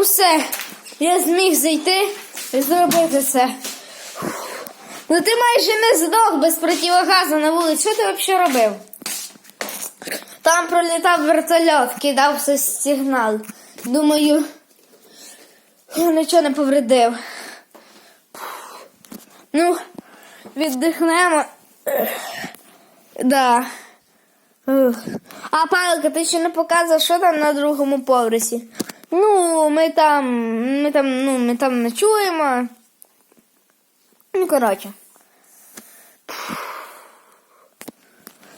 все. Я зміг зайти і зробити це. Ну ти майже не здох без противогазу на вулиці. Що ти взагалі робив? Там пролітав вертольот, кидав все сигнал. Думаю, нічого не повредив. Ну, віддихнемо. Да. А Павелка, ти ще не показував, що там на другому поверсі? Ну, ми там, ми там, ну, ми там ночуємо. Ну, коротше.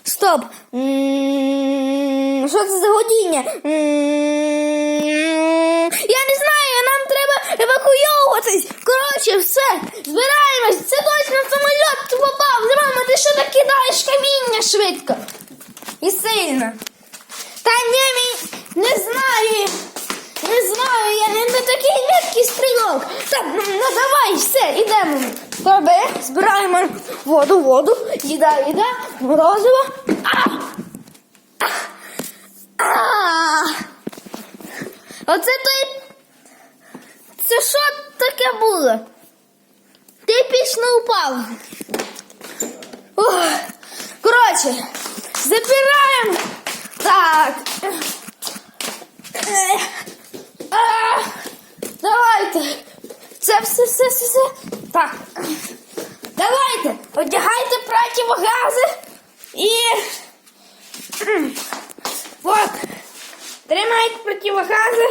Стоп! Що це за годіння? Я не знаю, нам треба евакуйовуватись. Коротше, все, збираємось. Це точно самоліт попав. Мама, ти що так кидаєш каміння швидко? І сильно. Та ні, не знаю. Не знаю, я не, не такий меткий. Так, ну ну, давай, все, ідемо. Тобі збираємо воду, воду, їда, їда, морозиво. А! А! А! Оце той. Це що таке було? Ти пічно упав. Коротше, запираємо. Так. Ех. А, Давайте. Це все, все, все, все. Так. Давайте. Одягайте противогази і. От. Тримайте противогази.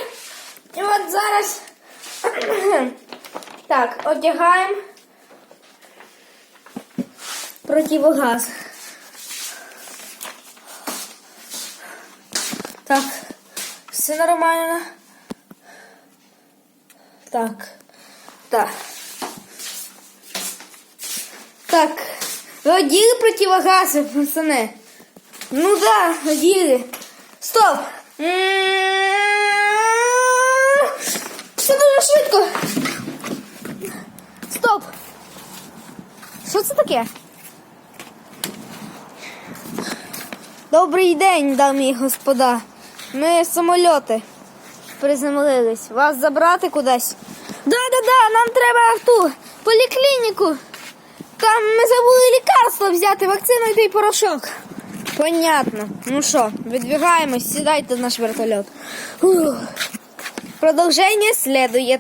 І от зараз. Так, одягаємо противогаз. Так, все нормально. Так, так. Так, оділи противогази, пацани? Ну да, оділи. Стоп! Все дуже швидко. Стоп! Що це таке? Добрий день, дамі і господа. Ми самольоти приземлились. Вас забрати кудись? Да-да-да, нам треба в ту поліклініку. Там ми забули лікарство взяти, вакцину і той порошок. Понятно. Ну що, відбігаємось, сідайте в наш вертольот. Продовження слідує.